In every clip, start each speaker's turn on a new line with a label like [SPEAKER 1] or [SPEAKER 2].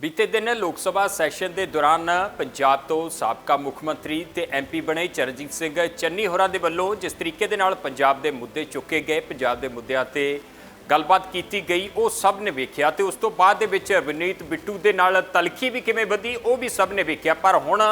[SPEAKER 1] ਬੀਤੇ ਦਿਨ ਲੋਕ ਸਭਾ ਸੈਸ਼ਨ ਦੇ ਦੌਰਾਨ ਪੰਜਾਬ ਤੋਂ ਸਾਬਕਾ ਮੁੱਖ ਮੰਤਰੀ ਤੇ ਐਮਪੀ ਬਣੇ ਚਰਨਜੀਤ ਸਿੰਘ ਚੰਨੀ ਹੋਰਾਂ ਦੇ ਵੱਲੋਂ ਜਿਸ ਤਰੀਕੇ ਦੇ ਨਾਲ ਪੰਜਾਬ ਦੇ ਮੁੱਦੇ ਚੁੱਕੇ ਗਏ, ਪੰਜਾਬ ਦੇ ਮੁੱਦਿਆਂ ਤੇ ਗੱਲਬਾਤ ਕੀਤੀ ਗਈ, ਉਹ ਸਭ ਨੇ ਵੇਖਿਆ ਤੇ ਉਸ ਤੋਂ ਬਾਅਦ ਦੇ ਵਿੱਚ ਵਿਨੀਤ ਬਿੱਟੂ ਦੇ ਨਾਲ ਤਲਖੀ ਵੀ ਕਿਵੇਂ ਵਧੀ, ਉਹ ਵੀ ਸਭ ਨੇ ਵੇਖਿਆ। ਪਰ ਹੁਣ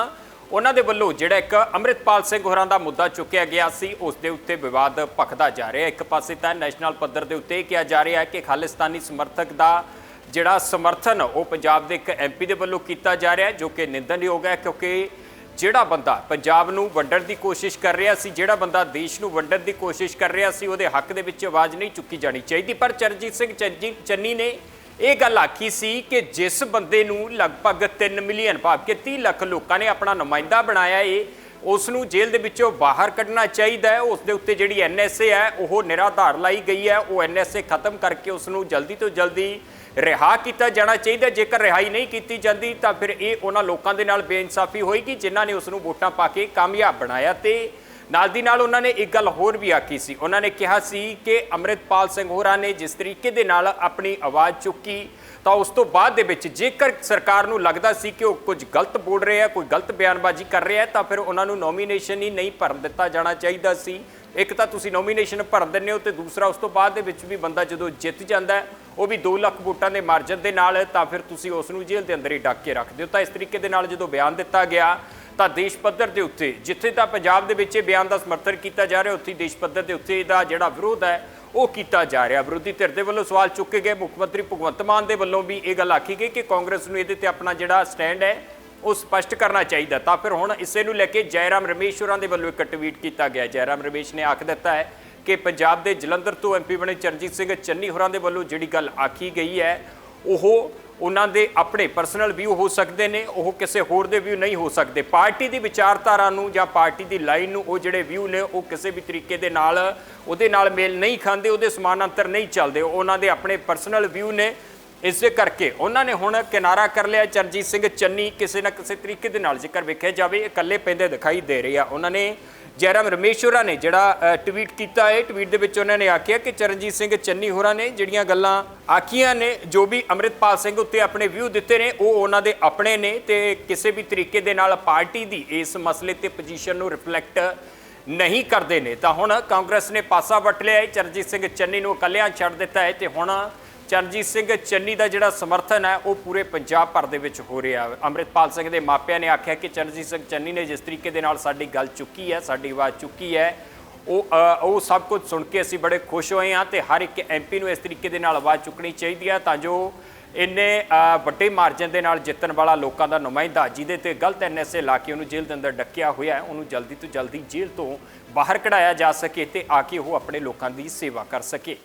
[SPEAKER 1] ਉਹਨਾਂ ਦੇ ਵੱਲੋਂ ਜਿਹੜਾ ਇੱਕ ਅੰਮ੍ਰਿਤਪਾਲ ਸਿੰਘ ਹੋਰਾਂ ਦਾ ਮੁੱਦਾ ਚੁੱਕਿਆ ਗਿਆ ਸੀ, ਉਸ ਦੇ ਉੱਤੇ ਵਿਵਾਦ ਭਖਦਾ ਜਾ ਰਿਹਾ। ਇੱਕ ਪਾਸੇ ਤਾਂ ਨੈਸ਼ਨਲ ਪੱਧਰ ਦੇ ਉੱਤੇ ਇਹ ਕਿਹਾ ਜਾ ਰਿਹਾ ਹੈ ਕਿ ਖਾਲਿਸਤਾਨੀ ਸਮਰਥਕ ਦਾ ਜਿਹੜਾ ਸਮਰਥਨ ਉਹ ਪੰਜਾਬ ਦੇ ਇੱਕ ਐਮਪੀ ਦੇ ਵੱਲੋਂ ਕੀਤਾ ਜਾ ਰਿਹਾ ਹੈ, ਜੋ ਕਿ ਨਿੰਦਣਯੋਗ ਹੈ, ਕਿਉਂਕਿ ਜਿਹੜਾ ਬੰਦਾ ਪੰਜਾਬ ਨੂੰ ਵੰਡਣ ਦੀ ਕੋਸ਼ਿਸ਼ ਕਰ ਰਿਹਾ ਸੀ, ਜਿਹੜਾ ਬੰਦਾ ਦੇਸ਼ ਨੂੰ ਵੰਡਣ ਦੀ ਕੋਸ਼ਿਸ਼ ਕਰ ਰਿਹਾ ਸੀ, ਉਹਦੇ ਹੱਕ ਦੇ ਵਿੱਚ ਆਵਾਜ਼ ਨਹੀਂ ਚੁੱਕੀ ਜਾਣੀ ਚਾਹੀਦੀ। ਪਰ ਚਰਨਜੀਤ ਸਿੰਘ ਚੰਜੀ ਚੰਨੀ ਨੇ ਇਹ ਗੱਲ ਆਖੀ ਸੀ ਕਿ ਜਿਸ ਬੰਦੇ ਨੂੰ ਲਗਭਗ 3 ਮਿਲੀਅਨ, ਭਾਵ ਕਿ 30 ਲੱਖ ਲੋਕਾਂ ਨੇ ਆਪਣਾ ਨੁਮਾਇੰਦਾ ਬਣਾਇਆ ਏ, ਉਸ ਨੂੰ ਜੇਲ੍ਹ ਦੇ ਵਿੱਚੋਂ ਬਾਹਰ ਕੱਢਣਾ ਚਾਹੀਦਾ ਹੈ। ਉਸ ਦੇ ਉੱਤੇ ਜਿਹੜੀ ਐਨਐਸਏ ਹੈ, ਉਹ ਨਿਰਾਧਾਰ ਲਾਈ ਗਈ ਹੈ। ਉਹ ਐਨਐਸਏ ਖਤਮ ਕਰਕੇ ਉਸ ਨੂੰ ਜਲਦੀ ਤੋਂ ਜਲਦੀ ਰਿਹਾ ਕੀਤਾ ਜਾਣਾ ਚਾਹੀਦਾ। ਜੇਕਰ ਰਿਹਾਈ ਨਹੀਂ ਕੀਤੀ ਜਾਂਦੀ, ਤਾਂ ਫਿਰ ਇਹ ਉਹਨਾਂ ਲੋਕਾਂ ਦੇ ਨਾਲ ਬੇਇਨਸਾਫੀ ਹੋਏਗੀ, ਜਿਨ੍ਹਾਂ ਨੇ ਉਸ ਨੂੰ ਵੋਟਾਂ ਪਾ ਕੇ ਕਾਮਯਾਬ ਬਣਾਇਆ ਤੇ ਨਾਲ ਦੀ ਨਾਲ ਉਹਨਾਂ ਨੇ ਇੱਕ ਗੱਲ ਹੋਰ ਵੀ ਆਖੀ ਸੀ। ਉਹਨਾਂ ਨੇ ਕਿਹਾ ਸੀ ਕਿ ਅੰਮ੍ਰਿਤਪਾਲ ਸਿੰਘ ਹੋਰਾਂ ਨੇ ਜਿਸ ਤਰੀਕੇ ਦੇ ਨਾਲ ਆਪਣੀ ਆਵਾਜ਼ ਚੁੱਕੀ, ਤਾਂ ਉਸ ਤੋਂ ਬਾਅਦ ਦੇ ਵਿੱਚ ਜੇਕਰ ਸਰਕਾਰ ਨੂੰ ਲੱਗਦਾ ਸੀ ਕਿ ਉਹ ਕੁਝ ਗਲਤ ਬੋਲ ਰਿਹਾ ਹੈ, ਕੋਈ ਗਲਤ ਬਿਆਨਬਾਜ਼ੀ ਕਰ ਰਿਹਾ ਹੈ, ਤਾਂ ਫਿਰ ਉਹਨਾਂ ਨੂੰ ਨੋਮੀਨੇਸ਼ਨ ਹੀ ਨਹੀਂ ਭਰਨ ਦਿੱਤਾ ਜਾਣਾ ਚਾਹੀਦਾ ਸੀ। ਇੱਕ ਤਾਂ ਤੁਸੀਂ ਨੋਮੀਨੇਸ਼ਨ ਭਰ ਦਿੰਦੇ ਹੋ ਤੇ ਦੂਸਰਾ ਉਸ ਤੋਂ ਬਾਅਦ ਦੇ ਵਿੱਚ ਵੀ ਬੰਦਾ ਜਦੋਂ ਜਿੱਤ ਜਾਂਦਾ ਉਹ ਵੀ 2 ਲੱਖ ਵੋਟਾਂ ਦੇ ਮਾਰਜਨ ਦੇ ਨਾਲ, ਤਾਂ ਫਿਰ ਤੁਸੀਂ ਉਸ ਨੂੰ ਜੇਲ੍ਹ ਦੇ ਅੰਦਰ ਹੀ ਡੱਕ ਕੇ ਰੱਖਦੇ ਹੋ ਤਾਂ ਇਸ ਤਰੀਕੇ ਦੇ ਨਾਲ ਜਦੋਂ ਬਿਆਨ ਦਿੱਤਾ ਗਿਆ ਤਾਂ ਦੇਸ਼ ਪੱਧਰ ਦੇ ਉੱਤੇ, ਜਿੱਥੇ ਤਾਂ ਪੰਜਾਬ ਦੇ ਵਿੱਚ ਇਹ ਬਿਆਨ ਦਾ ਸਮਰਥਨ ਕੀਤਾ ਜਾ ਰਿਹਾ, ਉੱਥੇ ਦੇਸ਼ ਪੱਧਰ ਦੇ ਉੱਤੇ ਇਹਦਾ ਜਿਹੜਾ ਵਿਰੋਧ ਹੈ, ਉਹ ਕੀਤਾ ਜਾ ਰਿਹਾ। ਵਿਰੋਧੀ ਧਿਰ ਦੇ ਵੱਲੋਂ ਸਵਾਲ ਚੁੱਕੇ ਗਏ। ਮੁੱਖ ਮੰਤਰੀ ਭਗਵੰਤ ਮਾਨ ਦੇ ਵੱਲੋਂ ਵੀ ਇਹ ਗੱਲ ਆਖੀ ਗਈ ਕਿ ਕਾਂਗਰਸ ਨੂੰ ਇਹਦੇ ਤੇ ਆਪਣਾ ਜਿਹੜਾ ਸਟੈਂਡ ਹੈ, ਉਹ ਸਪਸ਼ਟ ਕਰਨਾ ਚਾਹੀਦਾ। ਤਾਂ ਫਿਰ ਹੁਣ ਇਸੇ ਨੂੰ ਲੈ ਕੇ ਜੈਰਾਮ ਰਮੇਸ਼ ਹੋਰਾਂ ਦੇ ਵੱਲੋਂ ਇੱਕ ਟਵੀਟ ਕੀਤਾ ਗਿਆ। ਜੈਰਾਮ ਰਮੇਸ਼ ਨੇ ਆਖ ਦਿੱਤਾ ਹੈ ਕਿ ਪੰਜਾਬ ਦੇ ਜਲੰਧਰ ਤੋਂ ਐਮਪੀ ਬਣੇ ਚਰਨਜੀਤ ਸਿੰਘ ਚੰਨੀ ਹੋਰਾਂ ਦੇ ਵੱਲੋਂ ਜਿਹੜੀ ਗੱਲ ਆਖੀ ਗਈ ਹੈ, ਉਹ ਉਹਨਾਂ ਦੇ ਆਪਣੇ ਪਰਸਨਲ ਵਿਊ ਹੋ ਸਕਦੇ ਨੇ, ਉਹ ਕਿਸੇ ਹੋਰ ਦੇ ਵਿਊ ਨਹੀਂ ਹੋ ਸਕਦੇ। ਪਾਰਟੀ ਦੀ ਵਿਚਾਰਧਾਰਾ ਨੂੰ ਜਾਂ ਪਾਰਟੀ ਦੀ ਲਾਈਨ ਨੂੰ ਉਹ ਜਿਹੜੇ ਵਿਊ ਨੇ, ਉਹ ਕਿਸੇ ਵੀ ਤਰੀਕੇ ਦੇ ਨਾਲ, ਉਹਦੇ ਨਾਲ ਮੇਲ ਨਹੀਂ ਖਾਂਦੇ, ਉਹਦੇ ਸਮਾਨਾਂਤਰ ਨਹੀਂ ਚੱਲਦੇ। ਉਹ ਉਹਨਾਂ ਦੇ ਆਪਣੇ ਪਰਸਨਲ ਵਿਊ ਨੇ। ਇਸੇ ਕਰਕੇ ਉਹਨਾਂ ਨੇ ਹੁਣ ਕਿਨਾਰਾ ਕਰ ਲਿਆ ਚਰਨਜੀਤ ਸਿੰਘ ਚੰਨੀ, ਕਿਸੇ ਨਾ ਕਿਸੇ ਤਰੀਕੇ ਦੇ ਨਾਲ ਜੇਕਰ ਵੇਖਿਆ ਜਾਵੇ, ਇਹ ਇਕੱਲੇ ਪੈਂਦੇ ਦਿਖਾਈ ਦੇ ਰਹੇ ਆ। ਉਹਨਾਂ ਨੇ ਜੈਰਾਮ ਰਮੇਸ਼ ਹੋਰਾਂ ਨੇ ਜਿਹੜਾ ਟਵੀਟ ਕੀਤਾ ਹੈ। ਟਵੀਟ ਦੇ ਵਿੱਚ ਉਹਨਾਂ ਨੇ ਆਖਿਆ ਕਿ ਚਰਨਜੀਤ ਸਿੰਘ ਚੰਨੀ ਹੋਰਾਂ ਨੇ ਜਿਹੜੀਆਂ ਗੱਲਾਂ ਆਖੀਆਂ ਨੇ, ਜੋ ਵੀ ਅੰਮ੍ਰਿਤਪਾਲ ਸਿੰਘ ਉੱਤੇ ਆਪਣੇ ਵਿਊ ਦਿੱਤੇ ਨੇ, ਉਹ ਉਹਨਾਂ ਦੇ ਆਪਣੇ ਨੇ ਤੇ ਕਿਸੇ ਵੀ ਤਰੀਕੇ ਦੇ ਨਾਲ ਪਾਰਟੀ ਦੀ ਇਸ ਮਸਲੇ ਤੇ ਪੋਜੀਸ਼ਨ ਨੂੰ ਰਿਫਲੈਕਟ ਨਹੀਂ ਕਰਦੇ ਨੇ। ਤਾਂ ਹੁਣ ਕਾਂਗਰਸ ਨੇ ਪਾਸਾ ਵੱਟ ਲਿਆ ਹੈ। ਚਰਨਜੀਤ ਸਿੰਘ ਚੰਨੀ ਨੂੰ ਇਕੱਲਿਆਂ ਛੱਡ ਦਿੱਤਾ ਹੈ ਤੇ ਹੁਣ ਚਰਨਜੀਤ ਸਿੰਘ ਚੰਨੀ ਦਾ ਜਿਹੜਾ ਸਮਰਥਨ ਹੈ, ਉਹ ਪੂਰੇ ਪੰਜਾਬ ਭਰ ਦੇ ਵਿੱਚ ਹੋ ਰਿਹਾ ਹੈ। ਅੰਮ੍ਰਿਤਪਾਲ ਸਿੰਘ ਦੇ ਮਾਪਿਆਂ ਨੇ ਆਖਿਆ ਕਿ ਚਰਨਜੀਤ ਸਿੰਘ ਚੰਨੀ ਨੇ ਜਿਸ ਤਰੀਕੇ ਦੇ ਨਾਲ ਸਾਡੀ ਗੱਲ ਚੁੱਕੀ ਹੈ, ਸਾਡੀ ਆਵਾਜ਼ ਚੁੱਕੀ ਹੈ, ਉਹ ਉਹ ਸਭ ਕੁਝ ਸੁਣ ਕੇ ਅਸੀਂ ਬੜੇ ਖੁਸ਼ ਹੋਏ ਹਾਂ ਤੇ ਹਰ ਇੱਕ ਐਮਪੀ ਨੂੰ ਇਸ ਤਰੀਕੇ ਦੇ ਨਾਲ ਆਵਾਜ਼ ਚੁੱਕਣੀ ਚਾਹੀਦੀ ਹੈ ਤਾਂ ਜੋ ਇੰਨੇ ਵੱਡੇ ਮਾਰਜਨ ਦੇ ਨਾਲ ਜਿੱਤਣ ਵਾਲਾ ਲੋਕਾਂ ਦਾ ਨੁਮਾਇੰਦਾ ਜਿਹਦੇ ਤੇ ਗਲਤ ਐਨਐਸਏ ਲਾ ਕੇ ਉਹਨੂੰ ਜੇਲ੍ਹ ਦੇ ਅੰਦਰ ਡੱਕਿਆ ਹੋਇਆ ਉਹਨੂੰ ਜਲਦੀ ਤੋਂ ਜਲਦੀ ਜੇਲ੍ਹ ਤੋਂ ਬਾਹਰ ਕਢਾਇਆ ਜਾ ਸਕੇ ਤੇ ਆ ਕੇ ਉਹ ਆਪਣੇ ਲੋਕਾਂ ਦੀ ਸੇਵਾ ਕਰ ਸਕੇ।